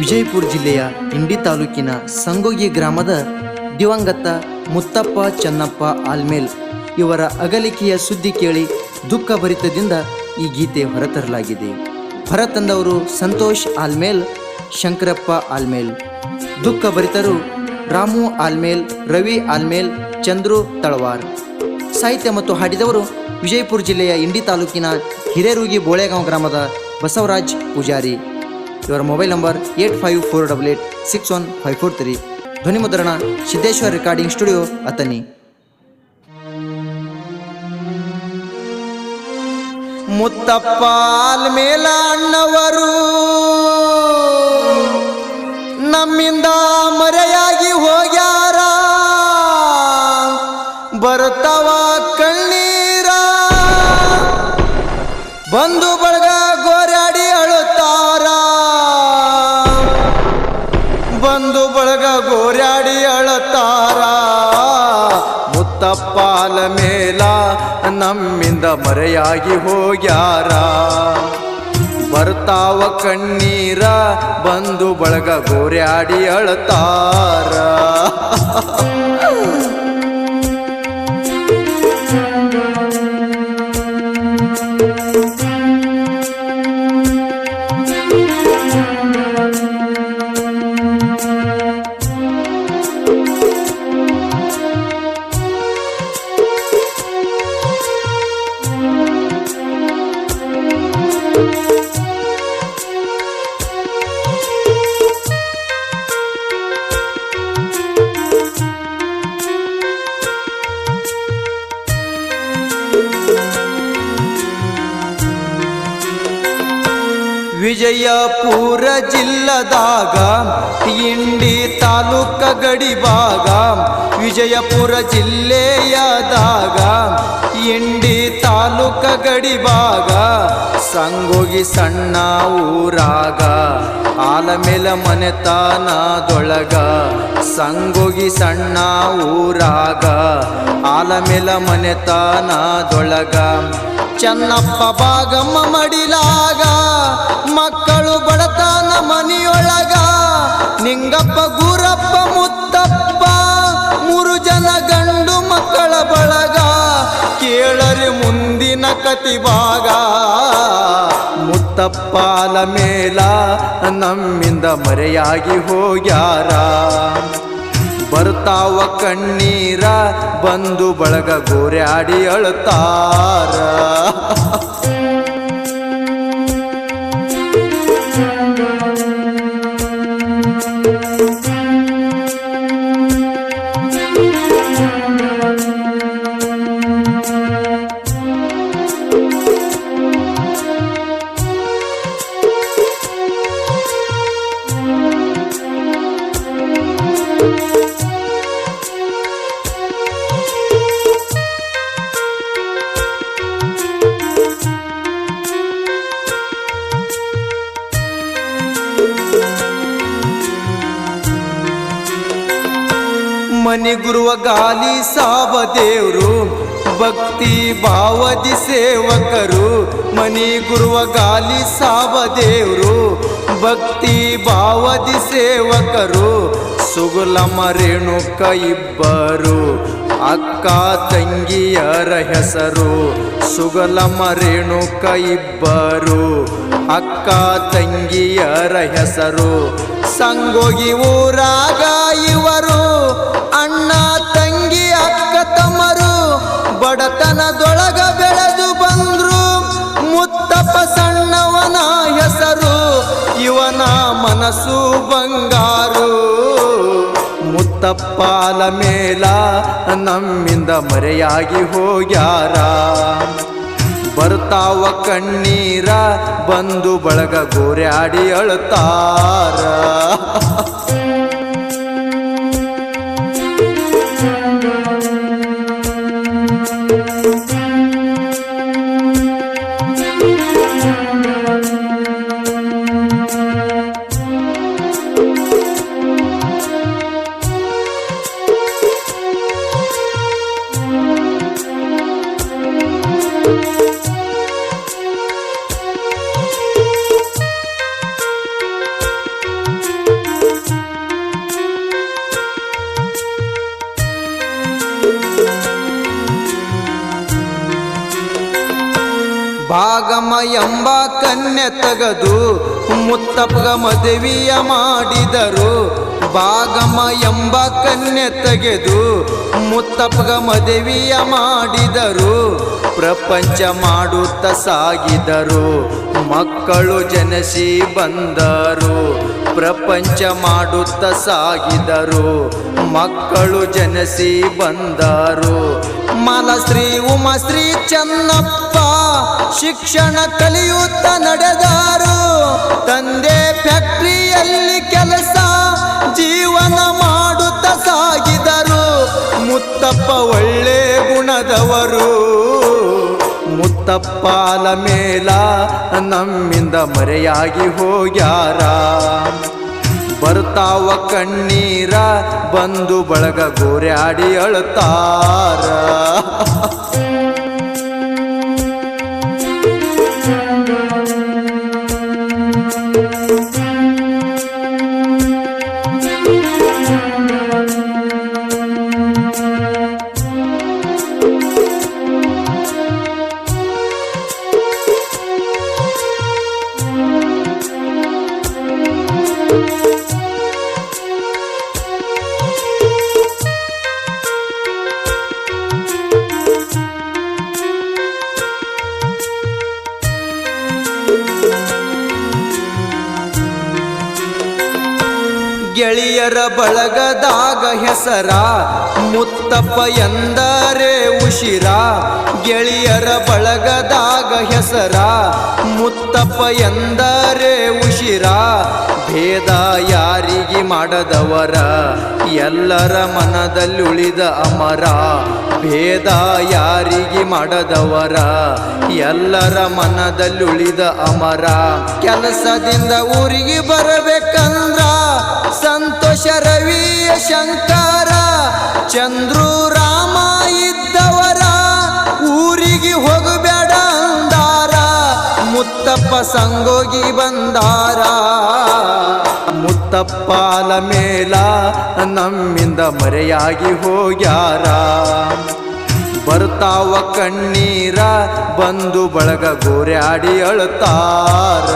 ವಿಜಯಪುರ ಜಿಲ್ಲೆಯ ಇಂಡಿ ತಾಲೂಕಿನ ಸಂಗೋಗಿ ಗ್ರಾಮದ ದಿವಂಗತ ಮುತ್ತಪ್ಪ ಚನ್ನಪ್ಪ ಆಲ್ಮೇಲ್ ಇವರ ಅಗಲಿಕೆಯ ಸುದ್ದಿ ಕೇಳಿ ದುಃಖ ಭರಿತದಿಂದ ಈ ಗೀತೆ ಹೊರತರಲಾಗಿದೆ. ಹೊರತಂದವರು ಸಂತೋಷ್ ಆಲ್ಮೇಲ್, ಶಂಕರಪ್ಪ ಆಲ್ಮೇಲ್. ದುಃಖ ಭರಿತರು ರಾಮು ಆಲ್ಮೇಲ್, ರವಿ ಆಲ್ಮೇಲ್, ಚಂದ್ರು ತಳವಾರ್. ಸಾಹಿತ್ಯ ಮತ್ತು ಹಾಡಿದವರು ವಿಜಯಪುರ ಜಿಲ್ಲೆಯ ಇಂಡಿ ತಾಲೂಕಿನ ಹಿರೇರುಗಿ ಬೋಳೆಗಾಂವ್ ಗ್ರಾಮದ ಬಸವರಾಜ್ ಪೂಜಾರಿ. ಇವರ mobile number eight five four double eight six one five four three. ಧ್ವನಿಮುದ್ರಣ Siddeshwar recording studio Athani ಮುತ್ತಪ್ಪಾಲ್ ಮೇಲ ಅಣ್ಣವರು ನಮ್ಮಿಂದ ಮರೆಯಾಗಿ ಹೋಗ್ಯಾರ. ಬರ್ತಾವ ಕಣ್ಣೀರ. ಬಂದು ನಮ್ಮಿಂದ ಮರೆಯಾಗಿ ಹೋಗ್ಯಾರ. ಬರ್ತಾವ ಕಣ್ಣೀರ ಬಂದು ಬಳಗ ಗೋರ್ಯಾಡಿ ಅಳತಾರ. ವಿಜಯಪುರ ಜಿಲ್ಲದಾಗ ಇಂಡಿ ತಾಲೂಕ ಗಡಿಭಾಗ ವಿಜಯಪುರ ಜಿಲ್ಲೆಯದಾಗ ಇಂಡಿ ತಾಲೂಕ ಗಡಿಭಾಗ ಸಂಗೋಗಿ ಸಣ್ಣ ಊರಾಗ ಆಲಮೇಲ ಮನೆತನದೊಳಗ ಸಂಗೋಗಿ ಸಣ್ಣ ಊರಾಗ ಆಲಮೇಲ ಮನೆತನದೊಳಗ ಚನ್ನಪ್ಪ ಭಾಗಮ್ಮ ಮಡಿಲಾಗ, ಮಕ್ಕಳು ಬಡತನ ಮನಿಯೊಳಗ, ನಿಂಗಪ್ಪ, ಗುರಪ್ಪ, ಮುತ್ತಪ್ಪ, ಮೂರು ಜನ ಗಂಡು ಮಕ್ಕಳ ಬಳಗ, ಕೇಳರಿ ಮುಂದಿನ ಕತಿಭಾಗ ಮುತ್ತಪ್ಪಾಲ ಮೇಲ ನಮ್ಮಿಂದ ಮರೆಯಾಗಿ ಹೋಗ್ಯಾರ. ಬರ್ತಾವ ಕಣ್ಣೀರ ಬಂದು ಬಳಗ ಗೋರ್ಯಾಡಿ ಅಳ್ತಾರ. ಮನಿ ಗುರುವ ಗಾಲಿ ಸಾವ ದೇವರು, ಭಕ್ತಿ ಭಾವದಿ ಸೇವಕರು. ಮನಿ ಗುರುವ ಗಾಲಿ ಸಾವ ದೇವರು, ಭಕ್ತಿ ಭಾವದಿ ಸೇವಕರು. ಸುಗುಲಮ ರೇಣುಕ ಇಬ್ಬರು ಅಕ್ಕ ತಂಗಿಯರ ಹೆಸರು ಸುಗಲ ರೇಣುಕ ಇಬ್ಬರು ಅಕ್ಕ ತಂಗಿಯರ ಹೆಸರು ಸಂಗೋಗಿ ಊರಾಗ ಇವರು ಬಡತನದೊಳಗ ಬೆಳೆದು ಬಂದ್ರು ಮುತ್ತಪ್ಪ ಸಣ್ಣವನ ಹೆಸರು, ಇವನ ಮನಸ್ಸು ಬಂಗಾರು. ಮುತ್ತಪ್ಪಾಲ ಮೇಲ ನಮ್ಮಿಂದ ಮರೆಯಾಗಿ ಹೋಗ್ಯಾರ. ಬರ್ತಾವ ಕಣ್ಣೀರ, ಬಂದು ಬಳಗ ಗೋರ್ಯಾಡಿ ಅಳ್ತಾರ. ಬಾಗಮ ಎಂಬ ಕನ್ಯೆ ತೆಗೆದು ಮುತ್ತಪ್ಪಗ ಮದುವೆಯ ಮಾಡಿದರು. ಭಾಗಮ ಎಂಬ ಕನ್ಯೆ ತೆಗೆದು ಮುತ್ತಪ್ಪಗ ಮದುವೆಯ ಮಾಡಿದರು. ಪ್ರಪಂಚ ಮಾಡುತ್ತ ಸಾಗಿದರು. ಮಕ್ಕಳು ಜನಸಿ ಬಂದರು. ಪ್ರಪಂಚ ಮಾಡುತ್ತ ಸಾಗಿದರು. ಮಕ್ಕಳು ಜನಸಿ ಬಂದರು. ಮಲಶ್ರೀ ಉಮಾಶ್ರೀ ಚನ್ನಪ್ಪ ಶಿಕ್ಷಣ ಕಲಿಯುತ್ತ ನಡೆದರು. ತಂದೆ ಫ್ಯಾಕ್ಟ್ರಿಯಲ್ಲಿ ಕೆಲಸ, ಜೀವನ ಮಾಡುತ್ತ ಸಾಗಿದರು. ಮುತ್ತಪ್ಪ ಒಳ್ಳೆ ಗುಣದವರು. ಮುತ್ತಪ್ಪಾಲ ಮೇಲ ನಮ್ಮಿಂದ ಮರೆಯಾಗಿ ಹೋಗ್ಯಾರ. ಬರ್ತಾವ ಕಣ್ಣೀರ ಬಂದು ಬಳಗ ಗೋರ್ಯಾಡಿ ಅಳ್ತಾರ. ಗೆಳೆಯರ ಬಳಗದಾಗ ಹೆಸರ ಮುತ್ತಪ್ಪ ಎಂದರೆ ಉಶಿರ. ಗೆಳೆಯರ ಬಳಗದಾಗ ಹೆಸರ ಮುತ್ತಪ್ಪ ಎಂದರೆ ಉಶಿರ. ಭೇದ ಯಾರಿಗೆ ಮಾಡದವರ? ಎಲ್ಲರ ಮನದಲ್ಲಿ ಉಳಿದ ಅಮರ. ಭೇದ ಯಾರಿಗೆ ಮಾಡದವರ? ಎಲ್ಲರ ಮನದಲ್ಲಿ ಉಳಿದ ಅಮರ. ಕೆಲಸದಿಂದ ಊರಿಗೆ ಬರಬೇಕಂದ್ರ ಸಂತೋಷ ರವಿಯ ಶಂಕರ, ಚಂದ್ರು ರಾಮ ಇದ್ದವರ, ಊರಿಗೆ ಹೋಗಬೇಡ ಅಂದಾರ, ಮುತ್ತಪ್ಪ ಸಂಗೋಗಿ ಬಂದಾರ. ಮುತ್ತಪ್ಪಾಲ ಮೇಲ ನಮ್ಮಿಂದ ಮರೆಯಾಗಿ ಹೋಗ್ಯಾರ. ಬರ್ತಾವ ಕಣ್ಣೀರ, ಬಂದು ಬಳಗ ಗೋರ್ಯಾಡಿ ಅಳ್ತಾರ.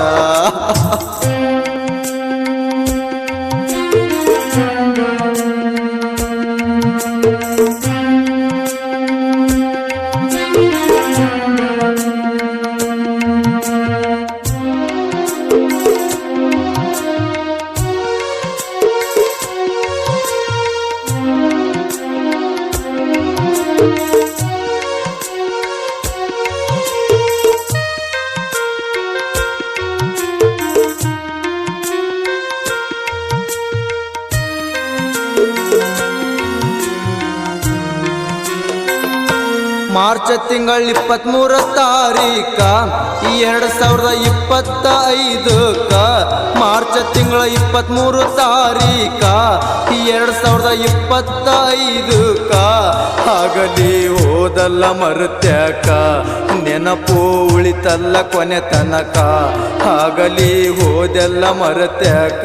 ಮಾರ್ಚ್ ತಿಂಗಳ ಇಪ್ಪತ್ಮೂರ ತಾರೀಕ ಎರಡು ಸಾವಿರದ ಇಪ್ಪತ್ತ ಐದಕ್ಕ ಮಾರ್ಚ್ ತಿಂಗಳ ಇಪ್ಪತ್ಮೂರು ತಾರೀಕ ಎರಡು ಸಾವಿರದ ಇಪ್ಪತ್ತ ಐದಕ್ಕ ಆಗಲಿ ಓದಲ್ಲ ಮರುತ್ಯಾಕ, ನೆನಪು ಉಳಿತಲ್ಲ ಕೊನೆ ತನಕ. ಆಗಲಿ ಓದೆಲ್ಲ ಮರುತ್ಯಾಕ,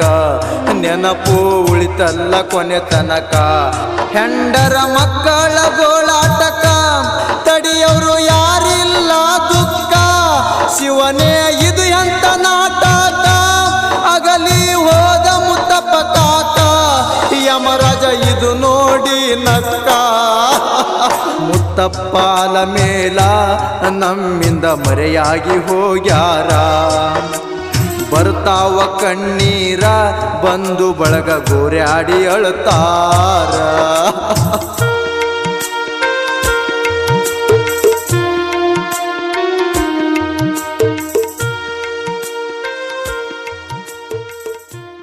ನೆನಪು ಉಳಿತಲ್ಲ ಕೊನೆ ತನಕ. ಹೆಂಡರ ಮಕ್ಕಳ ಗೋಳಾಟಕ ನಕ್ಕ ಮುತ್ತಪ್ಪಾಲ ಮೇಲ ನಮ್ಮಿಂದ ಮರೆಯಾಗಿ ಹೋಗ್ಯಾರ. ಬರ್ತಾವ ಕಣ್ಣೀರ ಬಂದು ಬಳಗ ಗೋರ್ಯಾಡಿ ಅಳ್ತಾರ.